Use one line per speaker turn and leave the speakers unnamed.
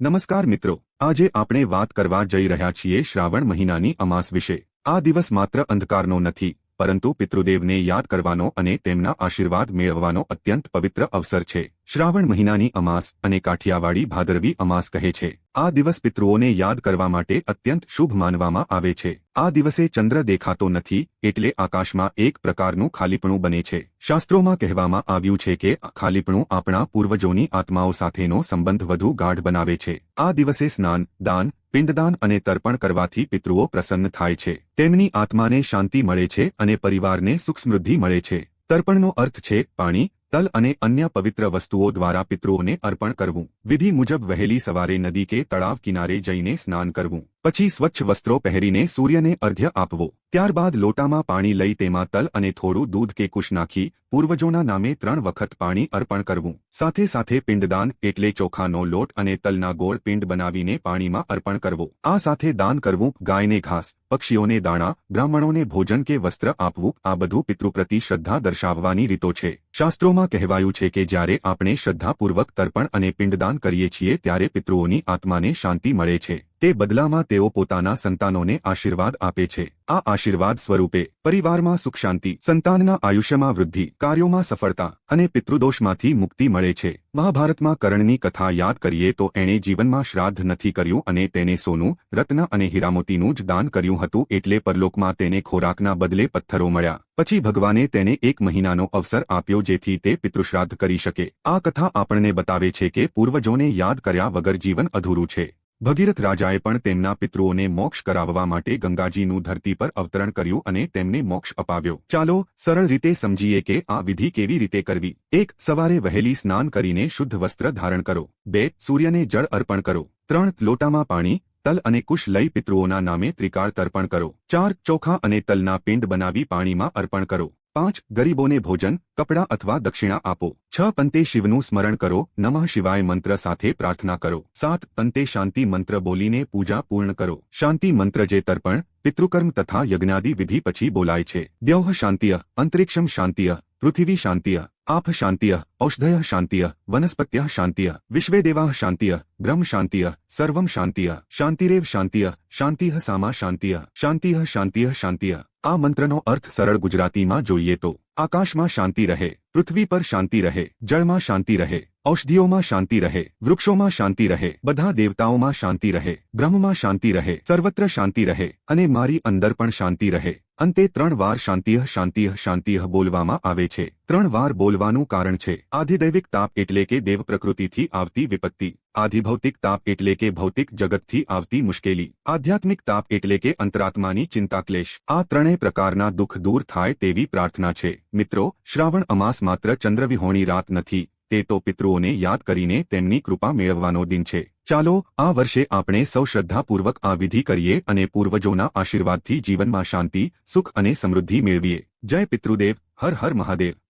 નમસ્કાર મિત્રો, આજે આપણે વાત કરવા જઈ રહ્યા છીએ શ્રાવણ મહિનાની અમાસ વિશે. આ દિવસ માત્ર અંધકારનો નથી, પરંતુ પિતૃદેવને યાદ કરવાનો અને તેમના આશીર્વાદ મેળવવાનો અત્યંત પવિત્ર અવસર છે. શ્રાવણ મહિનાની અમાસ અને કાઠિયાવાડી ભાદરવી અમાસ કહે છે. આ દિવસ પિતૃઓને યાદ કરવા માટે અત્યંત શુભ માનવામાં આવે છે. આ દિવસે ચંદ્ર દેખાતો નથી, એટલે આકાશમાં એક પ્રકારનું ખાલીપણું બને છે. શાસ્ત્રોમાં કહેવામાં આવ્યું છે કે ખાલીપણું આપણા પૂર્વજોની આત્માઓ સાથેનો સંબંધ વધુ ગાઢ બનાવે છે. આ દિવસે સ્નાન, દાન, પિંડદાન અને તર્પણ કરવાથી પિતૃઓ પ્રસન્ન થાય છે. તેમની આત્માને શાંતિ મળે છે અને પરિવારને સુખ સમૃદ્ધિ મળે છે. તર્પણનો અર્થ છે, પાણી તલ અને અન્ય પવિત્ર વસ્તુઓ દ્વારા પિતૃઓને અર્પણ કરવું. વિધિ મુજબ વહેલી સવારે નદી કે તળાવ કિનારે જઈને સ્નાન કરવું. પછી સ્વચ્છ વસ્ત્રો પહેરીને સૂર્યને અર્ઘ્ય આપવો. ત્યારબાદ લોટામાં પાણી લઈ તેમાં તલ અને થોડું દૂધ કે કુશ નાખી પૂર્વજોના નામે ત્રણ વખત પાણી અર્પણ કરવું. સાથે સાથે પિંડદાન એટલે ચોખાનો લોટ અને તલના ગોળ પિંડ બનાવીને પાણીમાં અર્પણ કરવો. આ સાથે દાન કરવું ગાયને ઘાસ, પક્ષીઓને દાણા, બ્રાહ્મણોને ભોજન કે વસ્ત્ર આપવું, આ બધું પિતૃ પ્રતિ શ્રદ્ધા દર્શાવવાની રીતો છે. શાસ્ત્રોમાં કહેવાયું છે કે જ્યારે આપણે શ્રદ્ધાપૂર્વક તર્પણ અને પિંડદાન કરીએ છીએ ત્યારે પિતૃઓની આત્માને શાંતિ મળે છે. તે બદલામાં તેઓ પોતાના સંતાનોને આશીર્વાદ આપે છે. આ આશીર્વાદ સ્વરૂપે પરિવારમાં સુખ શાંતિ, સંતાનના આયુષ્યમાં વૃદ્ધિ, કાર્યોમાં સફળતા અને પિતૃદોષમાંથી મુક્તિ મળે છે. મહાભારતમાં કરણની કથા યાદ કરીએ તો એણે જીવનમાં શ્રાદ્ધ નથી કર્યું અને તેને સોનું, રત્ન અને હીરામોતીનું જ દાન કર્યું હતું એટલે પરલોકમાં તેને ખોરાકના બદલે પથ્થરો મળ્યા. પછી ભગવાને તેને એક મહિનાનો અવસર આપ્યો જેથી તે પિતૃશ્રાદ્ધ કરી શકે. આ કથા આપણને બતાવે છે કે પૂર્વજોને યાદ કર્યા વગર જીવન અધૂરું છે. ભગીરથ રાજાએ પણ તેમના પિતૃઓને મોક્ષ કરાવવા માટે ગંગાજીનું ધરતી પર અવતરણ કર્યું અને તેમને મોક્ષ અપાવ્યો. ચાલો, સરળ રીતે સમજીએ કે આ વિધિ કેવી રીતે કરવી. એક, સવારે વહેલી સ્નાન કરીને શુદ્ધ વસ્ત્ર ધારણ કરો. બે, સૂર્યને જળ અર્પણ કરો. ત્રણ, લોટામાં પાણી, તલ અને કુશ લઈ પિતૃઓના નામે ત્રિકાળ તર્પણ કરો. ચાર, ચોખા અને તલના પિંડ બનાવી પાણીમાં અર્પણ કરો. પાંચ, ગરીબોને ભોજન, કપડાં અથવા દક્ષિણા આપો. છ, પંતે શિવનું સ્મરણ કરો. નમઃ શિવાય મંત્ર સાથે પ્રાર્થના કરો. સાત, પંતે શાંતિ મંત્ર બોલીને પૂજા પૂર્ણ કરો. શાંતિ મંત્ર જે તર્પણ, પિતૃકર્મ તથા યજ્ઞાદિ વિધિ પછી બોલાય છે. દ્યૌહ શાંતિય, અંતરિક્ષમ શાંતિય, પૃથ્વી શાંતિય. આપ શાંતિય ઔષધય શાંતિય વનસ્પત્ય શાંતિય વિશ્વેદેવા શાંતિય બ્રહ્મ શાંતિય સર્વમ શાંતિય શાંતિરેવ શાંતિય શાંતિહ સામા શાંતિય શાંતિહ શાંતિય શાંતિય આ મંત્રનો અર્થ સરળ ગુજરાતીમાં જોઈએ તો આકાશમાં શાંતિ રહે પૃથ્વી પર શાંતિ રહે જળમાં શાંતિ રહે ઔષધિઓમાં શાંતિ રહે વૃક્ષોમાં શાંતિ રહે બધા દેવતાઓમાં શાંતિ રહે બ્રહ્મમાં શાંતિ રહે સર્વત્ર શાંતિ રહે અને મારી અંદર પણ શાંતિ રહે અંતે ત્રણ વાર શાંતિહ શાંતિહ શાંતિહ બોલવામાં આવે છે. ત્રણ વાર બોલવાનું કારણ છે. આધિદૈવિક તાપ એટલે કે દેવ પ્રકૃતિથી આવતી વિપત્તિ. આધિભૌતિક તાપ એટલે કે ભૌતિક જગતથી આવતી મુશ્કેલી. આધ્યાત્મિક તાપ એટલે કે અંતરાત્માની ચિંતા ક્લેશ આ ત્રણેય પ્રકારના દુઃખ દૂર થાય તેવી પ્રાર્થના છે. મિત્રો, શ્રાવણ અમાસ માત્ર ચંદ્રવિહોણી રાત નથી. તે તો પિતૃઓને યાદ કરીને તેમની કૃપા મેળવવાનો દિન છે. ચાલો, આ વર્ષે આપણે સૌ શ્રદ્ધાપૂર્વક આ વિધિ કરીએ અને પૂર્વજોના આશીર્વાદથી જીવનમાં શાંતિ, સુખ અને સમૃદ્ધિ મેળવીએ. જય પિતૃદેવ, હર હર મહાદેવ.